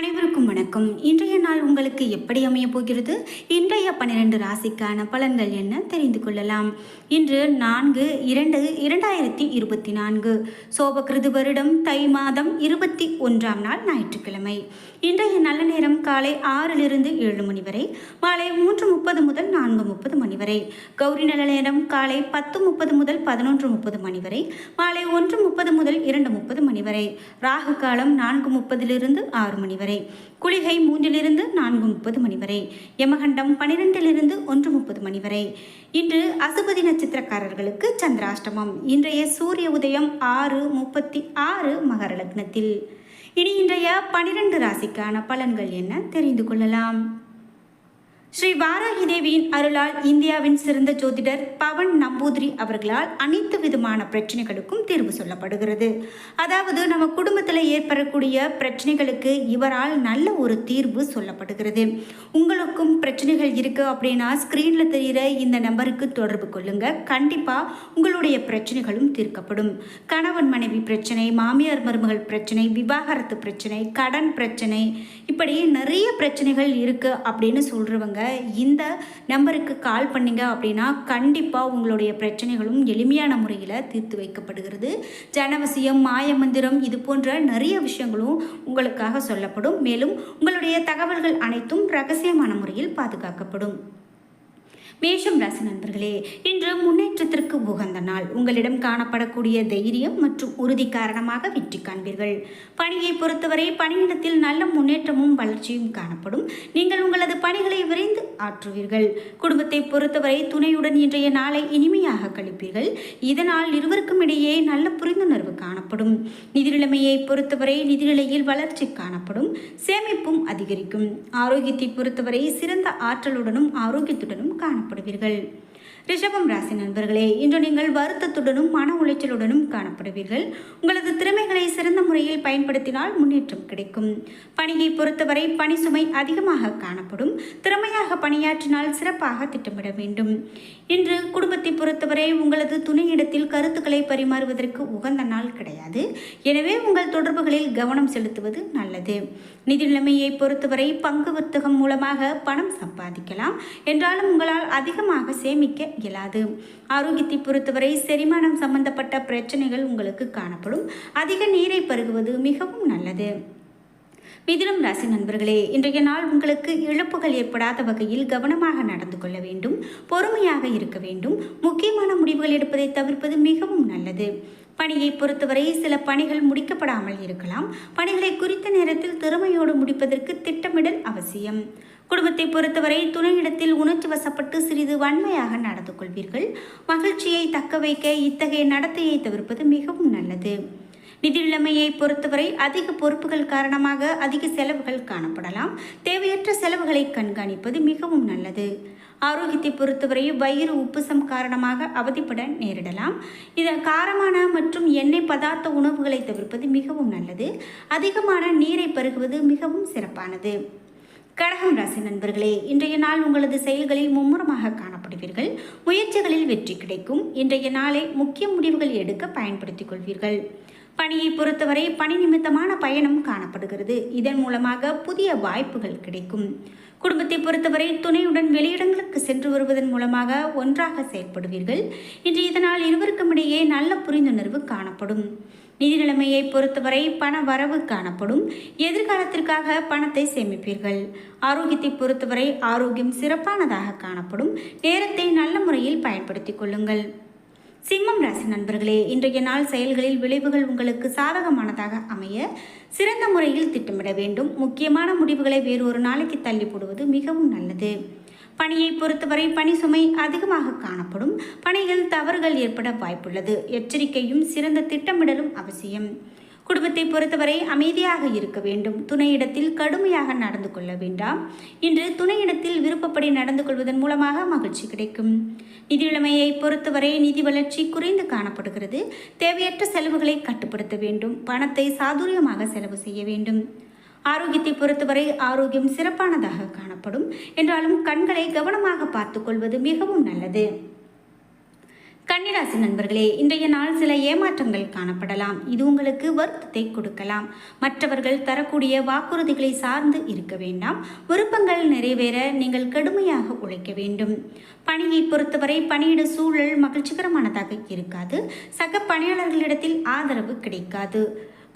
அனைவருக்கும் வணக்கம். இன்றைய நாள் உங்களுக்கு எப்படி அமைய போகிறது? இன்றைய பன்னிரண்டு ராசிக்கான பலன்கள் என்ன? தெரிந்து கொள்ளலாம். இன்று நான்கு இரண்டு இரண்டாயிரத்தி இருபத்தி நான்கு. சோபகிருது வருடம் தை மாதம் இருபத்தி ஒன்றாம் நாள் ஞாயிற்றுக்கிழமை. இன்றைய நல்ல நேரம் காலை ஆறிலிருந்து ஏழு மணி வரை மாலை மூன்று முப்பது முதல் நான்கு முப்பது மணி வரை கௌரி நல்ல நேரம் காலை பத்து முப்பது முதல் பதினொன்று முப்பது மணி வரை மாலை ஒன்று முப்பது முதல் இரண்டு முப்பது மணி வரை ராகு காலம் நான்கு முப்பதிலிருந்து ஆறு மணி வரை குளிகை மூன்றிலிருந்து நான்கு முப்பது மணி வரை யமகண்டம் பனிரெண்டிலிருந்து ஒன்று முப்பது மணி வரை. இன்று அசுபதி நட்சத்திரக்காரர்களுக்கு சந்திராஷ்டமம். இன்றைய சூரிய உதயம் ஆறு முப்பத்தி ஆறு மகர லக்னத்தில். இனி இன்றைய பனிரெண்டு ராசிக்கான பலன்கள் என்ன தெரிந்து கொள்ளலாம்? ஸ்ரீ வாராகி தேவியின் அருளால் இந்தியாவின் சிறந்த ஜோதிடர் பவன் நம்பூதிரி அவர்களால் அனைத்து விதமான பிரச்சனைகளுக்கும் தீர்வு சொல்லப்படுகிறது. அதாவது நம்ம குடும்பத்தில் ஏற்படக்கூடிய பிரச்சனைகளுக்கு இவரால் நல்ல ஒரு தீர்வு சொல்லப்படுகிறது. உங்களுக்கும் பிரச்சனைகள் இருக்கு அப்படின்னா ஸ்க்ரீனில் தெரிகிற இந்த நம்பருக்கு தொடர்பு கொள்ளுங்க. கண்டிப்பாக உங்களுடைய பிரச்சனைகளும் தீர்க்கப்படும். கணவன் மனைவி பிரச்சனை மாமியார் மருமகள் பிரச்சனை விவாகரத்து பிரச்சனை கடன் பிரச்சனை இப்படி நிறைய பிரச்சனைகள் இருக்கு அப்படின்னு இந்த நம்பருக்கு கால் பண்ணிங்க அப்படின்னா கண்டிப்பாக உங்களுடைய பிரச்சனைகளும் எளிமையான முறையில் தீர்த்து வைக்கப்படுகிறது. ஜனவசியம் மாயமந்திரம் இது போன்ற நிறைய விஷயங்களும் உங்களுக்காக சொல்லப்படும். மேலும் உங்களுடைய தகவல்கள் அனைத்தும் ரகசியமான முறையில் பாதுகாக்கப்படும். மேஷம் ராசி நண்பர்களே இன்று முன்னேற்றத்திற்கு உகந்த நாள். உங்களிடம் காணப்படக்கூடிய தைரியம் மற்றும் உறுதி காரணமாக வெற்றி காண்பீர்கள். பணியை பொறுத்தவரை பணியிடத்தில் நல்ல முன்னேற்றமும் வளர்ச்சியும் காணப்படும். நீங்கள் உங்களது பணிகளை விரைந்து ஆற்றுவீர்கள். குடும்பத்தை பொறுத்தவரை துணையுடன் இன்றைய நாளை இனிமையாக கழிப்பீர்கள். இதனால் இருவருக்கும் இடையே நல்ல புரிந்துணர்வு காணப்படும். நிதிநிலைமையை பொறுத்தவரை நிதிநிலையில் வளர்ச்சி காணப்படும். சேமிப்பும் அதிகரிக்கும். ஆரோக்கியத்தை பொறுத்தவரை சிறந்த ஆற்றலுடனும் ஆரோக்கியத்துடனும் காணப்படும் காணப்படுவீர்கள். ரிஷபம் ராசி நண்பர்களே இன்று நீங்கள் வருத்தத்துடனும் மன உளைச்சலுடனும் காணப்படுவீர்கள். உங்களது திறமை பயன்படுத்தினால் முன்னேற்றம் கிடைக்கும். பணியை பொறுத்தவரை பணி சுமை அதிகமாக காணப்படும். திறமையாக பணியாற்றினால் சிறப்பாக திட்டமிட வேண்டும். இன்று குடும்பத்தை பொறுத்தவரை உங்களது துணையிடத்தில் கருத்துக்களை பரிமாறுவதற்கு உகந்த நாள் கிடையாது. எனவே உங்கள் தொடர்புகளில் கவனம் செலுத்துவது நல்லது. நிதி நிலைமையை பொறுத்தவரை பங்கு வர்த்தகம் மூலமாக பணம் சம்பாதிக்கலாம். என்றாலும் உங்களால் அதிகமாக சேமிக்க இயலாது. ஆரோக்கியத்தை பொறுத்தவரை செரிமானம் சம்பந்தப்பட்ட பிரச்சனைகள் உங்களுக்கு காணப்படும். அதிக நீரை பருகுவது மிகவும் நல்லது. மிதுனம் ராசி நண்பர்களே இன்றைய நாள் உங்களுக்கு இழப்புகள் ஏற்படாத வகையில் கவனமாக நடந்து கொள்ள வேண்டும் பொறுமையாக இருக்க வேண்டும் முக்கியமான முடிவுகள் எடுப்பதை தவிர்ப்பது மிகவும் நல்லது. பணியை பொறுத்தவரை சில பணிகள் முடிக்கப்படாமல் இருக்கலாம் பணிகளை குறித்த நேரத்தில் திறமையோடு முடிப்பதற்கு திட்டமிடல் அவசியம். குடும்பத்தை பொறுத்தவரை துணையிடத்தில் உணர்ச்சி வசப்பட்டு சிறிது வன்மையாக நடந்து கொள்வீர்கள் மகிழ்ச்சியை தக்க வைக்க இத்தகைய நடத்தையை தவிர்ப்பது மிகவும் நல்லது. நிதி நிலைமையை பொறுத்தவரை அதிக பொறுப்புகள் காரணமாக அதிக செலவுகள் காணப்படலாம். தேவையற்ற செலவுகளை கண்காணிப்பது மிகவும் நல்லது. ஆரோக்கியத்தை பொறுத்தவரை வயிறு உப்புசம் காரணமாக அவதிப்பட நேரிடலாம். இதன் காரமான மற்றும் எண்ணெய் பதார்த்த உணவுகளை தவிர்ப்பது மிகவும் நல்லது. அதிகமான நீரை பருகுவது மிகவும் சிறப்பானது. கடகம் ராசி நண்பர்களே இன்றைய நாள் உங்களது செயல்களில் மும்முரமாக காணப்படுவீர்கள். முயற்சிகளில் வெற்றி கிடைக்கும். இன்றைய நாளை முக்கிய முடிவுகள் எடுக்க பயன்படுத்திக் கொள்வீர்கள். பணியை பொறுத்தவரை பணி நிமித்தமான பயணம் காணப்படுகிறது. இதன் மூலமாக புதிய வாய்ப்புகள் கிடைக்கும். குடும்பத்தை பொறுத்தவரை துணையுடன் வெளியிடங்களுக்கு சென்று வருவதன் மூலமாக ஒன்றாக செயல்படுவீர்கள். இன்று இதனால் இருவருக்கும் இடையே நல்ல புரிந்துணர்வு காணப்படும். நிதி நிலைமையை பொறுத்தவரை பண வரவு காணப்படும். எதிர்காலத்திற்காக பணத்தை சேமிப்பீர்கள். ஆரோக்கியத்தை பொறுத்தவரை ஆரோக்கியம் சிறப்பானதாக காணப்படும். நேரத்தை நல்ல முறையில் பயன்படுத்திக் கொள்ளுங்கள். சிம்மம் ராசி நண்பர்களே இன்றைய நாள் செயல்களில் விளைவுகள் உங்களுக்கு சாதகமானதாக அமைய சிறந்த முறையில் திட்டமிட வேண்டும். முக்கியமான முடிவுகளை வேறு ஒரு நாளைக்கு தள்ளி போடுவது மிகவும் நல்லது. பணியை பொறுத்தவரை பணி சுமை அதிகமாக காணப்படும். பணியில் தவறுகள் ஏற்பட வாய்ப்புள்ளது. எச்சரிக்கையும் சிறந்த திட்டமிடலும் அவசியம். குடும்பத்தை பொறுத்தவரை அமைதியாக இருக்க வேண்டும். துணையிடத்தில் கடுமையாக நடந்து கொள்ள வேண்டாம். இன்று துணையிடத்தில் விருப்பப்படி நடந்து கொள்வதன் மூலமாக மகிழ்ச்சி கிடைக்கும். நிதி பொறுத்தவரை நிதி வளர்ச்சி குறைந்து காணப்படுகிறது. தேவையற்ற செலவுகளை கட்டுப்படுத்த வேண்டும். பணத்தை சாதுரியமாக செலவு செய்ய வேண்டும். ஆரோக்கியத்தை பொறுத்தவரை ஆரோக்கியம் சிறப்பானதாக காணப்படும். என்றாலும் கண்களை கவனமாக பார்த்துக்கொள்வது மிகவும் நல்லது. கன்னிராசி நண்பர்களே இன்றைய நாள் சில ஏமாற்றங்கள் காணப்படலாம். இது உங்களுக்கு வருத்தத்தை கொடுக்கலாம். மற்றவர்கள் தரக்கூடிய வாக்குறுதிகளை சார்ந்து இருக்க வேண்டாம். விருப்பங்கள் நிறைவேற நீங்கள் கடுமையாக உழைக்க வேண்டும். பணியை பொறுத்தவரை பணியிட சூழல் மகிழ்ச்சிகரமானதாக இருக்காது. சக பணியாளர்களிடத்தில் ஆதரவு கிடைக்காது.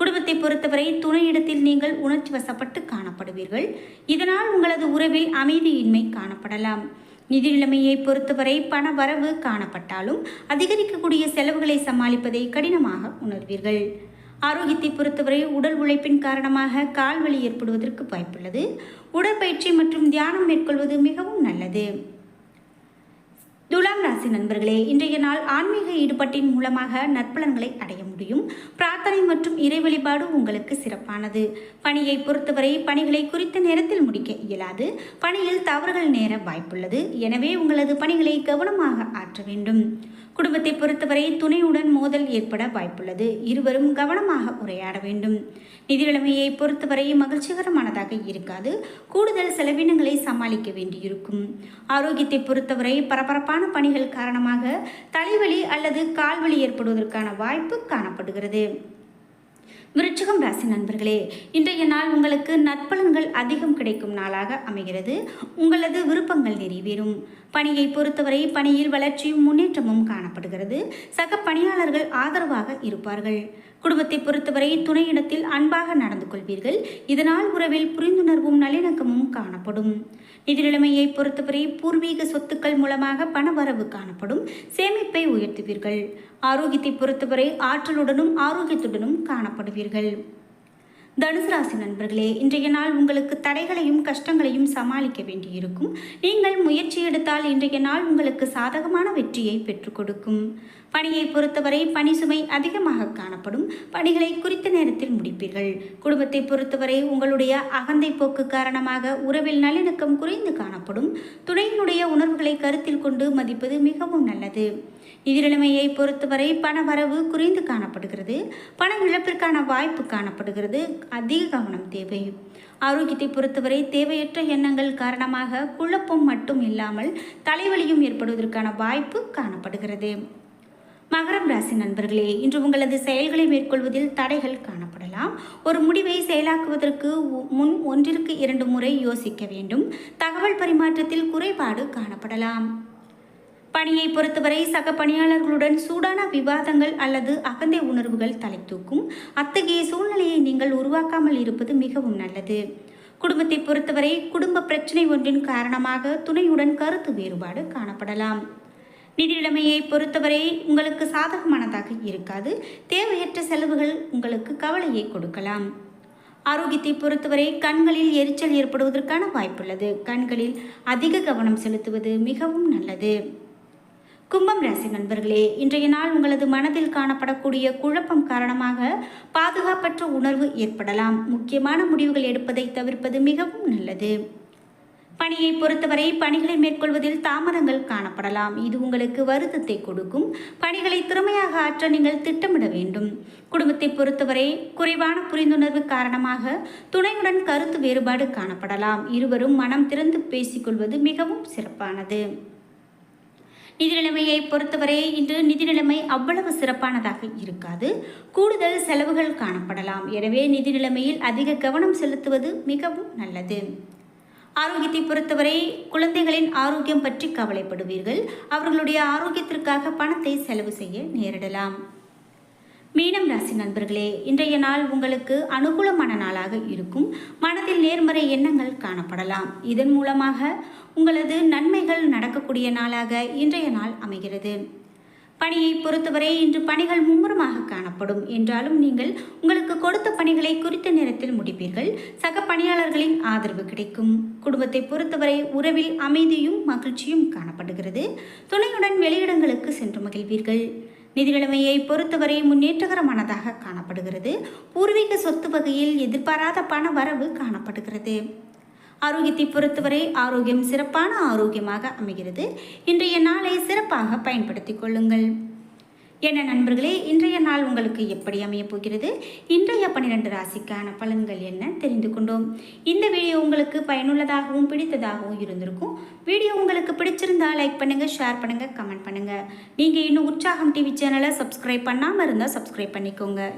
குடும்பத்தை பொறுத்தவரை துணையிடத்தில் நீங்கள் உணர்ச்சி வசப்பட்டு காணப்படுவீர்கள். இதனால் உங்களது உறவில் அமைதியின்மை காணப்படலாம். நிதி நிலைமையை பொறுத்தவரை பண வரவு காணப்பட்டாலும் அதிகரிக்கக்கூடிய செலவுகளை சமாளிப்பதை கடினமாக உணர்வீர்கள். ஆரோக்கியத்தை பொறுத்தவரை உடல் உழைப்பின் காரணமாக கால்வலி ஏற்படுவதற்கு வாய்ப்புள்ளது. உடற்பயிற்சி மற்றும் தியானம் மேற்கொள்வது மிகவும் நல்லது. துலாம் ராசி நண்பர்களே இன்றைய நாள் ஆன்மீக ஈடுபாட்டின் மூலமாக நற்பலன்களை அடைய முடியும். பிரார்த்தனை மற்றும் இறை வழிபாடு உங்களுக்கு சிறப்பானது. பணியை பொறுத்தவரை பணிகளை குறித்த நேரத்தில் முடிக்க இயலாது. பணியில் தவறுகள் நேர வாய்ப்புள்ளது. எனவே உங்களது பணிகளை கவனமாக ஆற்ற வேண்டும். குடும்பத்தை பொறுத்தவரை துணையுடன் மோதல் ஏற்பட வாய்ப்புள்ளது. இருவரும் கவனமாக உரையாட வேண்டும். நிதி நிலைமையை பொறுத்தவரை மகிழ்ச்சிகரமானதாக இருக்காது. கூடுதல் செலவினங்களை சமாளிக்க வேண்டியிருக்கும். ஆரோக்கியத்தை பொறுத்தவரை பரபரப்பான பணிகள் காரணமாக தலைவலி அல்லது கால்வலி ஏற்படுவதற்கான வாய்ப்பு காணப்படுகிறது. விருச்சிகம் ராசி நண்பர்களே இன்றைய நாள் உங்களுக்கு நற்பலன்கள் அதிகம் கிடைக்கும் நாளாக அமைகிறது. உங்களது விருப்பங்கள் நிறைவேறும். பணியை பொறுத்தவரை பணியில் வளர்ச்சியும் முன்னேற்றமும் காணப்படுகிறது. சக பணியாளர்கள் ஆதரவாக இருப்பார்கள். குடும்பத்தை பொறுத்தவரை துணையிடத்தில் அன்பாக நடந்து கொள்வீர்கள். இதனால் உறவில் புரிந்துணர்வும் நல்லிணக்கமும் காணப்படும். நிதி நிலைமையை பொறுத்தவரை பூர்வீக சொத்துக்கள் மூலமாக பணவரவு காணப்படும். சேமிப்பை உயர்த்துவீர்கள். ஆரோக்கியத்தை பொறுத்தவரை ஆற்றலுடனும் ஆரோக்கியத்துடனும் காணப்படுவீர்கள். தனுசு ராசி நண்பர்களே இன்றைய நாள் உங்களுக்கு தடைகளையும் கஷ்டங்களையும் சமாளிக்க வேண்டியிருக்கும். நீங்கள் முயற்சி எடுத்தால் இன்றைய நாள் உங்களுக்கு சாதகமான வெற்றியை பெற்றுக் கொடுக்கும். பணியை பொறுத்தவரை பணி சுமை அதிகமாக காணப்படும். பணிகளை குறித்த நேரத்தில் முடிப்பீர்கள். குடும்பத்தை பொறுத்தவரை உங்களுடைய அகந்தை போக்கு காரணமாக உறவில் நல்லிணக்கம் குறைந்து காணப்படும். துணையினுடைய உணர்வுகளை கருத்தில் கொண்டு மதிப்பது மிகவும் நல்லது. நிதிநிலைமையை பொறுத்தவரை பண வரவு குறைந்து காணப்படுகிறது. பண இழப்பிற்கான வாய்ப்பு காணப்படுகிறது. அதிக கவனம் தேவை. ஆரோக்கியத்தை பொறுத்தவரை தேவையற்ற எண்ணங்கள் காரணமாக குழப்பம் மட்டும் இல்லாமல் தலைவலியும் ஏற்படுவதற்கான வாய்ப்பு காணப்படுகிறது. மகரம் ராசி நண்பர்களே இன்று உங்களது செயல்களை மேற்கொள்வதில் தடைகள் காணப்படலாம். ஒரு முடிவை செயலாக்குவதற்கு முன் ஒன்றிற்கு இரண்டு முறை யோசிக்க வேண்டும். தகவல் பரிமாற்றத்தில் குறைபாடு காணப்படலாம். பணியை பொறுத்தவரை சக பணியாளர்களுடன் சூடான விவாதங்கள் அல்லது அகந்தை உணர்வுகள் தலை தூக்கும் அத்தகைய சூழ்நிலையை நீங்கள் உருவாக்காமல் இருப்பது மிகவும் நல்லது. குடும்பத்தை பொறுத்தவரை குடும்ப பிரச்சனை ஒன்றின் காரணமாக துணையுடன் கருத்து வேறுபாடு காணப்படலாம். நிதிநிலைமையை பொறுத்தவரை உங்களுக்கு சாதகமானதாக இருக்காது. தேவையற்ற செலவுகள் உங்களுக்கு கவலையை கொடுக்கலாம். ஆரோக்கியத்தை பொறுத்தவரை கண்களில் எரிச்சல் ஏற்படுவதற்கான வாய்ப்புள்ளது. கண்களில் அதிக கவனம் செலுத்துவது மிகவும் நல்லது. கும்பம் ராசி நண்பர்களே இன்றைய நாள் உங்களது மனதில் காணப்படக்கூடிய குழப்பம் காரணமாக பாதுகாப்பற்ற உணர்வு ஏற்படலாம். முக்கியமான முடிவுகள் எடுப்பதை தவிர்ப்பது மிகவும் நல்லது. பணியை பொறுத்தவரை பணிகளை மேற்கொள்வதில் தாமதங்கள் காணப்படலாம். இது உங்களுக்கு வருத்தத்தை கொடுக்கும். பணிகளை திறமையாக ஆற்ற நீங்கள் திட்டமிட வேண்டும். குடும்பத்தை பொறுத்தவரை குறைவான புரிந்துணர்வு காரணமாக துணையுடன் கருத்து வேறுபாடு காணப்படலாம். இருவரும் மனம் திறந்து பேசிக்கொள்வது மிகவும் சிறப்பானது. நிதி நிலைமையை பொறுத்தவரை இன்று நிதி நிலைமை அவ்வளவு சிறப்பானதாக இருக்காது. கூடுதல் செலவுகள் காணப்படலாம். எனவே நிதி நிலைமையில் அதிக கவனம் செலுத்துவது மிகவும் நல்லது. ஆரோக்கியத்தை பொறுத்தவரை குழந்தைகளின் ஆரோக்கியம் பற்றி கவலைப்படுவீர்கள். அவர்களுடைய ஆரோக்கியத்திற்காக பணத்தை செலவு செய்ய நேரிடலாம். மீனம் ராசி நண்பர்களே இன்றைய நாள் உங்களுக்கு அனுகூலமான நாளாக இருக்கும். மனதில் நேர்மறை எண்ணங்கள் காணப்படலாம். இதன் மூலமாக உங்களது நன்மைகள் நடக்கக்கூடிய நாளாக இன்றைய நாள் அமைகிறது. பணியை பொறுத்தவரை இன்று பணிகள் மும்முரமாக காணப்படும். என்றாலும் நீங்கள் உங்களுக்கு கொடுத்த பணிகளை குறித்த நேரத்தில் முடிப்பீர்கள். சக பணியாளர்களின் ஆதரவு கிடைக்கும். குடும்பத்தை பொறுத்தவரை உறவில் அமைதியும் மகிழ்ச்சியும் காணப்படுகிறது. துணையுடன் வெளியிடங்களுக்கு சென்று மகிழ்வீர்கள். நிதி நிலைமையை பொறுத்தவரை முன்னேற்றகரமானதாக காணப்படுகிறது. பூர்வீக சொத்து வகையில் எதிர்பாராத பண வரவு காணப்படுகிறது. ஆரோக்கியத்தை பொறுத்தவரை ஆரோக்கியம் சிறப்பான ஆரோக்கியமாக அமைகிறது. இன்றைய நாளை சிறப்பாக பயன்படுத்தி கொள்ளுங்கள். என்ன நண்பர்களே இன்றைய நாள் உங்களுக்கு எப்படி அமையப் போகிறது? இன்றைய பன்னிரண்டு ராசிக்கான பலன்கள் என்ன தெரிந்து கொண்டோம். இந்த வீடியோ உங்களுக்கு பயனுள்ளதாகவும் பிடித்ததாகவும் இருந்திருக்கும். வீடியோ உங்களுக்கு பிடிச்சிருந்தா லைக் பண்ணுங்கள் ஷேர் பண்ணுங்கள் கமெண்ட் பண்ணுங்கள் நீங்கள் இன்னும் உற்சாகம் டிவி சேனலை சப்ஸ்கிரைப் பண்ணாமல் இருந்தால் சப்ஸ்கிரைப் பண்ணிக்கோங்க.